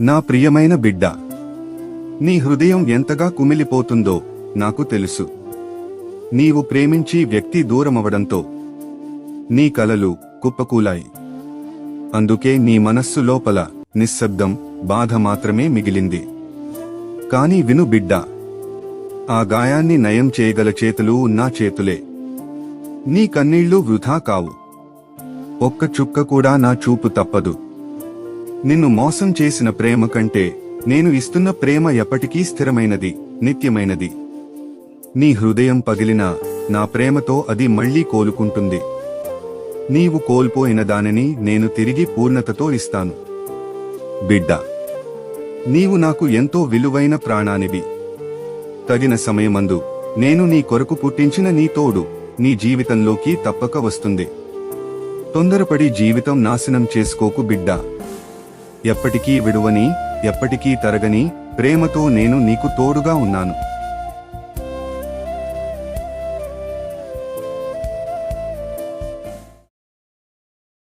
నా ప్రియమైన బిడ్డ నీ హృదయం ఎంతగా కుమిలిపోతుందో నాకు తెలుసు. నీవు ప్రేమించి వ్యక్తి దూరమవడంతో నీ కలలు కుప్పకూలాయి. అందుకే నీ మనస్సు లోపల నిశ్శబ్దం బాధ మాత్రమే మిగిలింది. కాని విను బిడ్డ ఆ గాయాన్ని నయం చేయగల చేతులు నా చేతులే. నీ కన్నీళ్ళు వృధా కావు. ఒక్క చుక్క కూడా నా చూపు తప్పదు. నిన్ను మోసం చేసిన ప్రేమ కంటే నేను ఇస్తున్న ప్రేమ ఎప్పటికీ స్థిరమైనది నిత్యమైనది. నీ హృదయం పగిలినా నా ప్రేమతో అది మళ్ళీ కోలుకుంటుంది. నీవు కోల్పోయిన దానిని నేను తిరిగి పూర్ణతతో ఇస్తాను. బిడ్డ నీవు నాకు ఎంతో విలువైన ప్రాణానివి. తగిన సమయమందు నేను నీ కొరకు పుట్టించిన నీ తోడు నీ జీవితంలోకి తప్పక వస్తుంది. తొందరపడి జీవితం నాశనం చేసుకోకు బిడ్డా. ఎప్పటికీ విడువని ఎప్పటికీ తరగని ప్రేమతో నేను నీకు తోడుగా ఉన్నాను.